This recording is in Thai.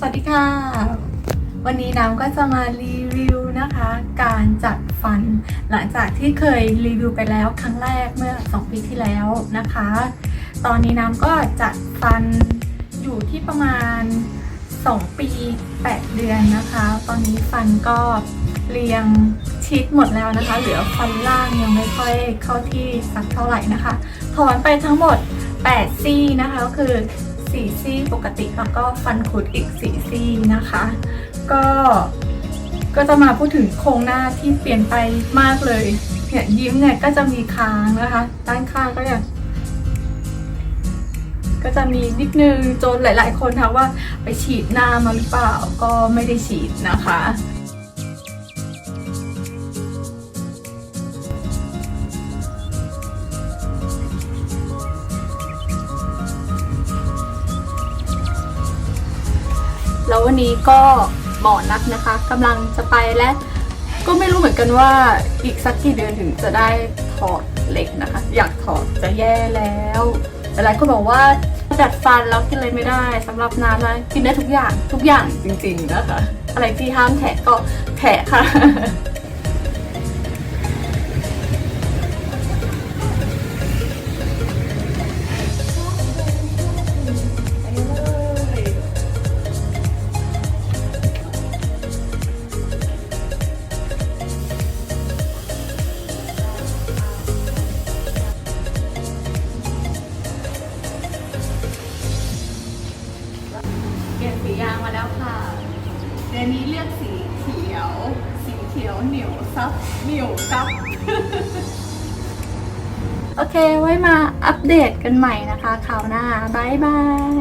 สวัสดีค่ะ วันนี้น้ำก็จะมารีวิวนะคะ การจัดฟัน หลังจากที่เคยรีวิวไปแล้วครั้งแรกเมื่อ 2 ปีที่แล้วนะคะ ตอนนี้น้ำก็จัดฟันอยู่ที่ประมาณ 2 ปี 8 เดือนนะคะ ตอนนี้ฟันก็เรียงชิดหมดแล้วนะคะ เหลือฟันล่างยังไม่ค่อยเข้าที่สักเท่าไหร่นะคะ ถอนไปทั้งหมด 8 ซี่นะคะก็คือ 4ซี่ปกติแล้วก็ฟันคุดอีก4ซี่นะคะ ก็ก็จะมาพูดถึงโครงหน้าที่เปลี่ยนไปมากเลยเนี่ยยิ้มเนี่ยก็จะมีค้างนะคะด้านข้างก็จะก็จะมีนิดนึงจนหลาย ๆ คนทักว่าไปฉีดหน้ามาหรือเปล่าก็ไม่ได้ฉีดนะคะ แล้ววันนี้ก็หมอนัดนะคะกำลังจะไปและก็ไม่รู้เหมือนกันว่าอีกสักกี่เดือนถึงจะได้ถอดเหล็กนะคะ อยากถอดจะแย่แล้วแต่หลายคนบอกว่าดัดฟันแล้วกินอะไรไม่ได้สำหรับน้ำนะกินได้ทุกอย่างทุกอย่างจริง ๆ นะคะ อะไรที่ห้ามแทะก็แทะค่ะางมาแล้วค่ะเดี๋ยนี้เลือกสีเขียว สีเขียวเหนียวซับเหนียวซับ โอเคไว้มาอัปเดตกันใหม่นะคะคราวหน้า บ๊ายบาย